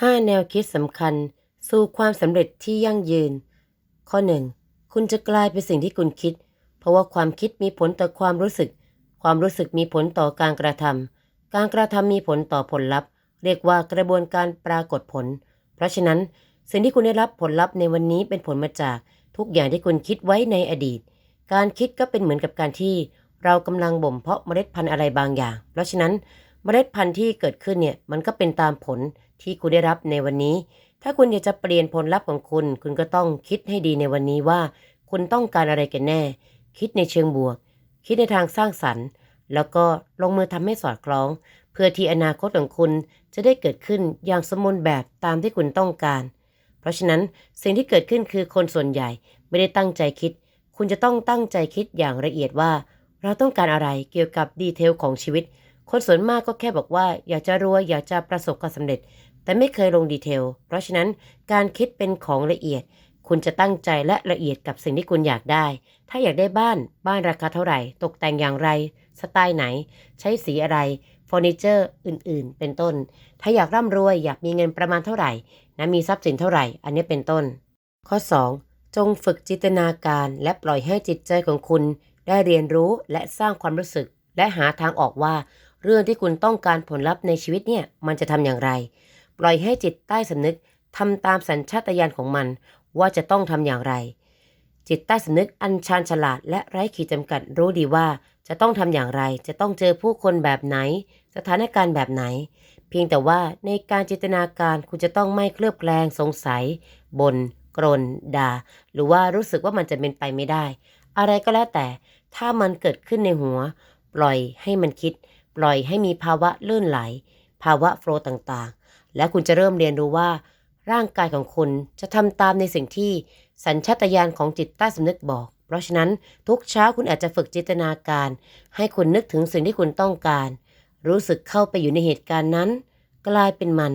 5 แนวคิดสำคัญ สู่ความสำเร็จที่ยั่งยืน ข้อ 1. คุณจะกลายเป็นสิ่งที่คุณคิด เพราะว่าความคิดมีผลต่อความรู้สึก ความรู้สึกมีผลต่อการกระทำการกระทำมีผลต่อผลลัพธ์ เรียกว่ากระบวนการปรากฏผล เพราะฉะนั้น สิ่งที่คุณได้รับผลลัพธ์ในวันนี้เป็นผลมาจาก ทุกอย่างที่คุณคิดไว้ในอดีต การคิดก็เป็นเหมือนกับการที่ เรากำลังบ่มเพาะเมล็ดพันธุ์อะไรบางอย่าง เพราะฉะนั้น เมล็ดพันธุ์ที่เกิดขึ้นเนี่ยมันก็เป็นตามผลที่คุณได้รับในวันนี้ ถ้าคุณอยากจะเปลี่ยนผลลัพธ์ของคุณ คุณก็ต้องคิดให้ดีในวันนี้ว่า คุณต้องการอะไรกันแน่ คิดในเชิงบวก คิดในทางสร้างสรรค์ แล้วก็ลงมือทำให้สอดคล้อง เพื่อที่อนาคตของคุณจะได้เกิดขึ้นอย่างสมบูรณ์แบบตามที่คุณต้องการ เพราะฉะนั้นสิ่งที่เกิดขึ้นคือคนส่วนใหญ่ไม่ได้ตั้งใจคิด คุณจะต้องตั้งใจคิดอย่างละเอียดว่า เราต้องการอะไรเกี่ยวกับดีเทลของชีวิต คนส่วนมากก็แค่บอกว่าอยากจะรวยอยากจะประสบความสำเร็จ แต่ไม่เคยลงดีเทล เพราะฉะนั้นการคิดเป็นของละเอียด คุณจะตั้งใจและละเอียดกับสิ่งที่คุณอยากได้ ถ้าอยากได้บ้าน บ้านราคาเท่าไหร่ ตกแต่งอย่างไร สไตล์ไหน ใช้สีอะไรเฟอร์นิเจอร์อื่น ๆ เป็นต้น ถ้าอยากร่ำรวยอยากมีเงินประมาณเท่าไหร่นะมีทรัพย์สินเท่าไหร่ อันนี้เป็นต้น ข้อ 2. จงฝึกจินตนาการและปล่อยให้จิตใจของคุณ ได้เรียนรู้และสร้างความรู้สึก และหาทางออกว่า เรื่องที่คุณต้องการผลลัพธ์ในชีวิตเนี่ยมันจะทำอย่างไร ปล่อยให้จิตใต้สำนึกทำตามสัญชาตญาณของมัน ว่าจะต้องทำอย่างไร จิตใต้สำนึกอันชาญฉลาด และไร้ขีดจำกัดรู้ดีว่าจะต้องทำอย่างไร จะต้องเจอผู้คนแบบไหน สถานการณ์แบบไหน เพียงแต่ว่าในการจินตนาการคุณจะต้องไม่เคลือบแคลงสงสัยบน่นกรนด่า หรือว่ารู้สึกว่ามันจะเป็นไปไม่ได้ อะไรก็แล้วแต่ ถ้ามันเกิดขึ้นในหัว ปล่อยให้มันคิด ปล่อยให้มีภาวะลื่นไหล ภาวะโฟล์ต่างๆ และคุณจะเริ่มเรียนรู้ว่า ร่างกายของคุณจะทำตามในสิ่งที่สัญชาตญาณของจิตใต้สำนึกบอก เพราะฉะนั้นทุกเช้าคุณอาจจะฝึกจินตนาการ ให้คุณนึกถึงสิ่งที่คุณต้องการ รู้สึกเข้าไปอยู่ในเหตุการณ์นั้น กลายเป็นมัน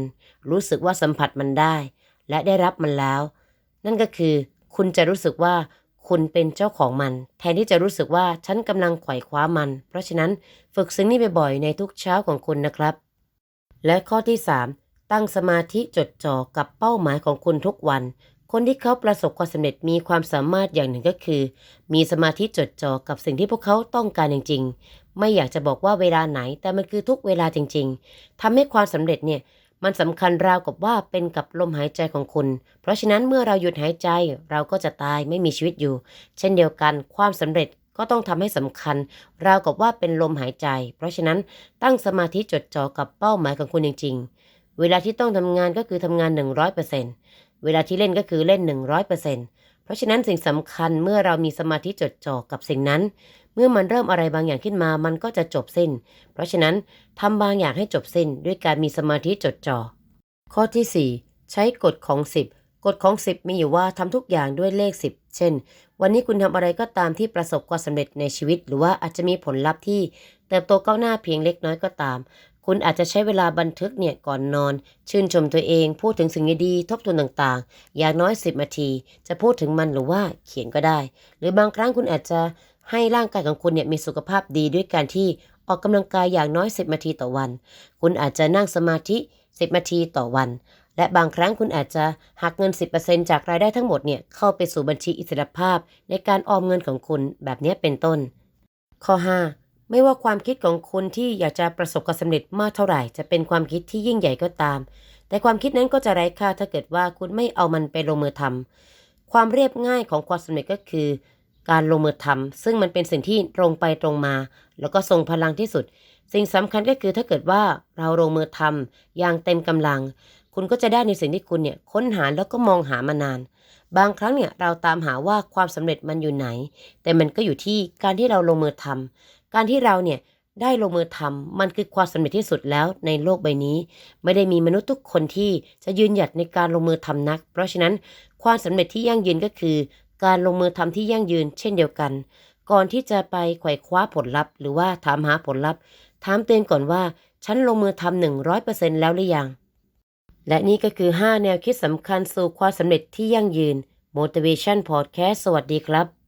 รู้สึกว่าสัมผัสมันได้ และได้รับมันแล้ว นั่นก็คือ คุณจะรู้สึกว่า คุณเป็นเจ้าของมัน แทนที่จะรู้สึกว่าฉันกำลังไขว่คว้ามัน เพราะฉะนั้นฝึกสิ่งนี้บ่อยๆในทุกเช้าของคุณนะครับ และข้อที่ 3 ตั้งสมาธิจดจ่อกับเป้าหมายของคุณทุกวัน คนที่เขาประสบความสำเร็จมีความสามารถอย่างหนึ่งก็คือ มีสมาธิจดจ่อกับสิ่งที่พวกเขาต้องการจริง ๆ ไม่อยากจะบอกว่าเวลาไหน แต่มันคือทุกเวลาจริง ๆทำให้ความสำเร็จเนี่ย มันสำคัญราวกับว่าเป็นกับลมหายใจของคุณ เพราะฉะนั้นเมื่อเราหยุดหายใจเราก็จะตายไม่มีชีวิตอยู่ เช่นเดียวกันความสำเร็จก็ต้องทำให้สำคัญ ราวกับว่าเป็นลมหายใจ เพราะฉะนั้นตั้งสมาธิจดจ่อกับเป้าหมายของคุณจริง ๆ เวลาที่ต้องทำงานก็คือทำงาน 100%เวลาที่เล่นก็คือเล่น 100% เพราะฉะนั้นสิ่งสำคัญเมื่อเรามีสมาธิจดจ่อกับสิ่งนั้น เมื่อมันเริ่มอะไรบางอย่างขึ้นมา มันก็จะจบสิ้น เพราะฉะนั้นทำบางอย่างให้จบสิ้นด้วยการมีสมาธิจดจ่อข้อที่ 4 ใช้กฎของ 10กฎของ 10 มีอยู่ว่าทำทุกอย่างด้วยเลข 10 เช่น วันนี้คุณทำอะไรก็ตามที่ประสบความสำเร็จในชีวิต หรือว่าอาจจะมีผลลัพธ์ที่เติบโตก้าวหน้าเพียงเล็กน้อยก็ตาม คุณอาจจะใช้เวลาบันทึกเนี่ยก่อนนอน ชื่นชมตัวเอง พูดถึงสิ่งดีๆทบทวนต่างๆ อย่างน้อย 10นาที จะพูดถึงมันหรือว่าเขียนก็ได้ หรือบางครั้งคุณอาจจะให้ร่างกายของคุณเนี่ยมีสุขภาพดีด้วยการที่ออกกำลังกายอย่างน้อย 10นาทีต่อวัน คุณอาจจะนั่งสมาธิ 10นาทีต่อวัน และบางครั้งคุณอาจจะหักเงิน 10%จากรายได้ทั้งหมดเนี่ยเข้าไปสู่บัญชีอิสรภาพในการออมเงินของคุณแบบนี้เป็นต้น ข้อ 5 ไม่ว่าความคิดของคุณที่อยากจะประสบความสำเร็จมากเท่าไหร่ จะเป็นความคิดที่ยิ่งใหญ่ก็ตาม แต่ความคิดนั้นก็จะไร้ค่าถ้าเกิดว่าคุณไม่เอามันไปลงมือทำความเรียบง่ายของความสำเร็จก็คือ การลงมือทำซึ่งมันเป็นสิ่งที่ตรงไปตรงมา แล้วก็ทรงพลังที่สุด สิ่งสำคัญก็คือถ้าเกิดว่าเราลงมือทำอย่างเต็มกำลัง คุณก็จะได้ในสิ่งที่คุณเนี่ยค้นหาแล้วก็มองหามานานบางครั้งเนี่ยเราตามหาว่าความสำเร็จมันอยู่ไหน แต่มันก็อยู่ที่การที่เราลงมือทำ การที่เราเนี่ยได้ลงมือทำมันคือความสำเร็จที่สุดแล้วในโลกใบนี้ ไม่ได้มีมนุษย์ทุกคนที่จะยืนหยัดในการลงมือทำนัก เพราะฉะนั้นความสำเร็จที่ยั่งยืนก็คือ การลงมือทำที่ยั่งยืน เช่นเดียวกัน ก่อนที่จะไปไขว่คว้าผลลัพธ์ หรือว่าถามหาผลลัพธ์ ถามเตือนก่อนว่า ฉันลงมือทำหนึ่งร้อยเปอร์เซ็นต์แล้วหรือยัง และนี่ก็คือ 5 แนวคิดสำคัญสู่ความสำเร็จที่ยั่งยืน Motivation Podcast สวัสดีครับ